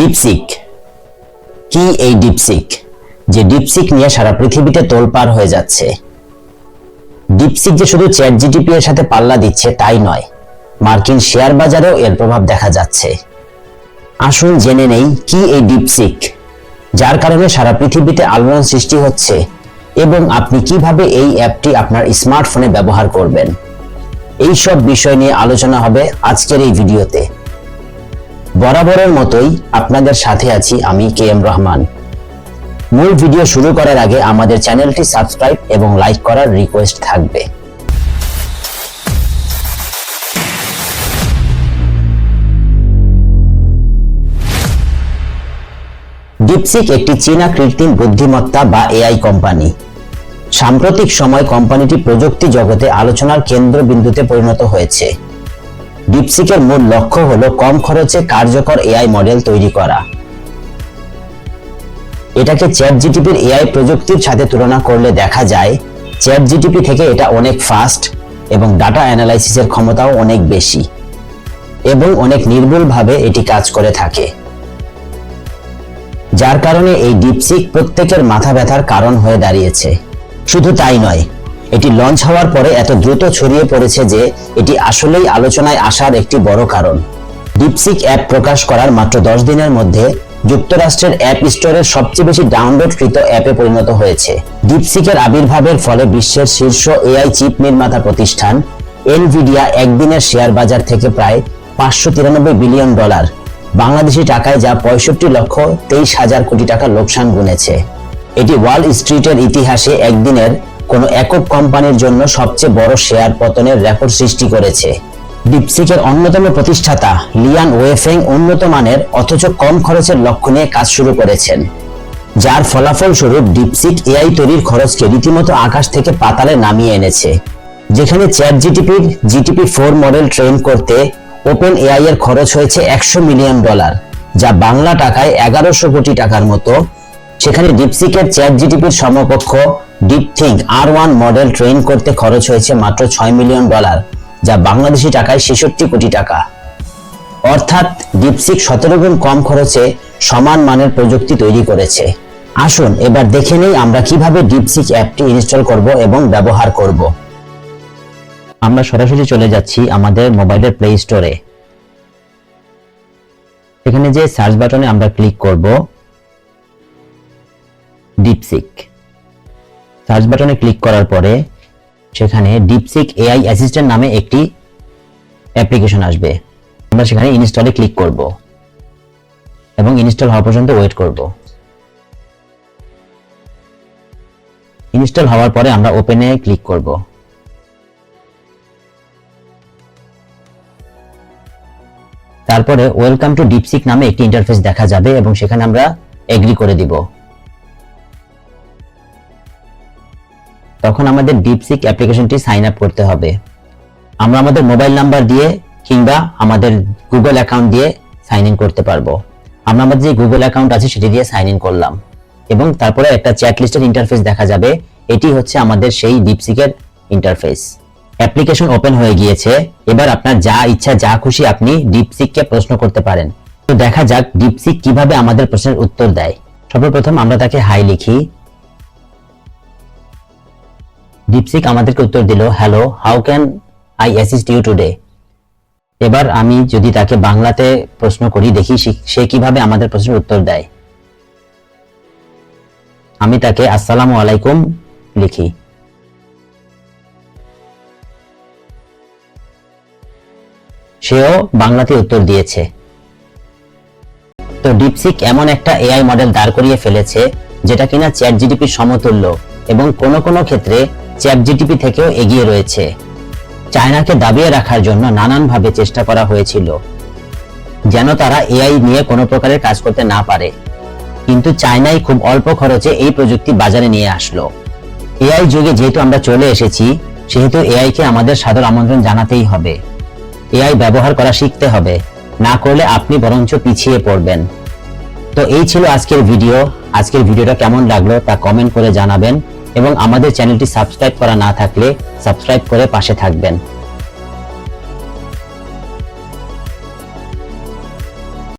DeepSeek. কি এই DeepSeek? যে ডিপসিক নিয়ে সারা পৃথিবীতে তোলপাড় হয়ে যাচ্ছে। ডিপসিক যে শুধু চ্যাট জিটিপি এর সাথে পাল্লা দিচ্ছে, তাই নয়। মার্কিন শেয়ার বাজারেও এর প্রভাব দেখা যাচ্ছে। আসুন জেনে নেই, কি এই ডিপসিক? যার কারণে সারা পৃথিবীতে আলোড়ন সৃষ্টি হচ্ছে এবং আপনি কীভাবে এই অ্যাপটি আপনার স্মার্টফোনে ব্যবহার করবেন? এই সব বিষয় নিয়ে আলোচনা হবে আজকের এই ভিডিওতে। বরাবরের মতোই আপনাদের সাথে আছি আমি কে এম রহমান। মূল ভিডিও শুরু করার আগে আমাদের চ্যানেলটি সাবস্ক্রাইব এবং লাইক করার রিকোয়েস্ট থাকবে। ডিপসিক একটি চীনা কৃত্রিম বুদ্ধিমত্তা বা এআই কোম্পানি। সাম্প্রতিক সময় কোম্পানিটি প্রযুক্তি জগতে আলোচনার কেন্দ্রবিন্দুতে পরিণত হয়েছে। ডিপসিকের মূল লক্ষ্য হলো কম খরচে কার্যকর এআই মডেল তৈরি করা। এটাকে চ্যাট জিটিপির এআই প্রযুক্তির সাথে তুলনা করলে দেখা যায় চ্যাট জিটিপি থেকে এটা অনেক ফাস্ট এবং ডাটা অ্যানালাইসিসের ক্ষমতাও অনেক বেশি এবং অনেক নির্ভুলভাবে এটি কাজ করে থাকে। যার কারণে এই ডিপসিক প্রত্যেকের মাথা ব্যথার কারণ হয়ে দাঁড়িয়েছে। শুধু তাই নয় এটি লঞ্চ হওয়ার পরে এত দ্রুত ছড়িয়ে পড়েছে যে এটি আসলেই আলোচনায় আসার একটি বড় কারণ। ডিপসিক অ্যাপ প্রকাশ করার মাত্র দশ দিনের মধ্যে যুক্তরাষ্ট্রের অ্যাপ স্টোরের সবচেয়ে বেশি ডাউনলোডকৃত অ্যাপে পরিণত হয়েছে। ডিপসিকের আবির্ভাবের ফলে বিশ্বের শীর্ষ এআই চিপ নির্মাতা প্রতিষ্ঠান এনভিডিয়া একদিনের শেয়ার বাজার থেকে প্রায় পাঁচশো তিরানব্বই বিলিয়ন ডলার, বাংলাদেশি টাকায় যা পঁয়ষট্টি লক্ষ তেইশ হাজার কোটি টাকা লোকসান গুনেছে। এটি ওয়াল স্ট্রিটের ইতিহাসে একদিনের কোনো একক কোম্পানির জন্য সবচেয়ে বড় শেয়ার পতনের রেকর্ড সৃষ্টি করেছে। ডিপসিকের অন্যতম প্রতিষ্ঠাতা লিয়ান ওয়েফেং উন্নত মানের অথচ কম খরচের লক্ষ্য নিয়ে কাজ শুরু করেছেন। যার ফলাফল স্বরূপ ডিপসিক এআই তৈরির খরচকে রীতিমতো আকাশ থেকে পাতালে নামিয়ে এনেছে। যেখানে চ্যাট জিটিপির জিটিপি ফোর মডেল ট্রেন করতে ওপেন এআই এর খরচ হয়েছে একশো মিলিয়ন ডলার, যা বাংলা টাকায় এগারোশো কোটি টাকার মতো সেখানে ডিপসিকের চ্যাট জিটিপির সমকক্ষ DeepThink R one model train করতে খরচ হয়েছে মাত্র ছয় মিলিয়ন ডলার যা বাংলাদেশি টাকায় ছেষট্টি কোটি টাকা। অর্থাৎ ডিপসিক সতেরো গুণ কম খরচে সমান মানের প্রযুক্তি তৈরি করেছে। আসুন এবার দেখে নেই আমরা কীভাবে ডিপসিক অ্যাপটি ইনস্টল করব এবং ব্যবহার করব। আমরা সরাসরি চলে যাচ্ছি আমাদের মোবাইলের প্লে স্টোরে। এখানে যে সার্চ বাটনে আমরা ক্লিক করব ডিপসিক সার্চ বাটনে ক্লিক করার পরে সেখানে ডিপসিক এআই অ্যাসিস্ট্যান্ট নামে একটি অ্যাপ্লিকেশন আসবে। আমরা সেখানে ইনস্টলে ক্লিক করব এবং ইনস্টল হওয়া পর্যন্ত ওয়েট করব। ইনস্টল হওয়ার পরে আমরা ওপেনে ক্লিক করব। তারপরে ওয়েলকাম টু ডিপসিক নামে একটি ইন্টারফেস দেখা যাবে এবং সেখানে আমরা এগ্রি করে দিব। তখন আমাদের ডিপসিক অ্যাপ্লিকেশনটি সাইন আপ করতে হবে। আমরা আমাদের মোবাইল নাম্বার দিয়ে কিংবা আমাদের গুগল অ্যাকাউন্ট দিয়ে সাইন ইন করতে পারব। আমরা আমাদের যে গুগল অ্যাকাউন্ট আছে সেটি দিয়ে সাইন ইন করলাম। এবং তারপরে একটা চ্যাট লিস্টের ইন্টারফেস দেখা যাবে। এটি হচ্ছে আমাদের সেই ডিপসিকের ইন্টারফেস অ্যাপ্লিকেশন ওপেন হয়ে গিয়েছে। এবার আপনার যা ইচ্ছা, যা খুশি আপনি ডিপসিককে প্রশ্ন করতে পারেন। তো দেখা যাক ডিপসিক কীভাবে আমাদের প্রশ্নের উত্তর দেয়। সর্বপ্রথম আমরা তাকে হাই লিখি। ডিপসিক আমাদেরকে উত্তর দিল hello how can I assist you today এবার আমি যদি তাকে বাংলাতে প্রশ্ন করি, দেখি সে কীভাবে আমাদের প্রশ্নের উত্তর দেয়। আমি তাকে আসসালামু আলাইকুম লিখি। সেও বাংলাতে উত্তর দিয়েছে। তো ডিপসিক এমন একটা এআই মডেল দাঁড় করিয়ে ফেলেছে, যেটা কিনা চ্যাট জিডিপির সমতুল্য এবং কোনো কোনো ক্ষেত্রে চ্যাট জিডিপি থেকেও এগিয়ে রয়েছে। চায়নাকে দাবিয়ে রাখার জন্য নানানভাবে চেষ্টা করা হয়েছিল, যেন তারা এআই নিয়ে কোনো প্রকারের কাজ করতে না পারে। কিন্তু চায়নাই খুব অল্প খরচে এই প্রযুক্তি বাজারে নিয়ে আসলো। এআই যুগে যেহেতু আমরা চলে এসেছি, সেহেতু এআই কে আমাদের সাদর আমন্ত্রণ জানাতেই হবে। এআই ব্যবহার করা শিখতে হবে, না করলে আপনি বরঞ্চ পিছিয়ে পড়বেন। তো এই ছিল আজকের ভিডিও। আজকের ভিডিওটা কেমন লাগল তা কমেন্ট করে জানাবেন। এবং আমাদের চ্যানেলটি সাবস্ক্রাইব করা না থাকলে সাবস্ক্রাইব করে পাশে থাকবেন।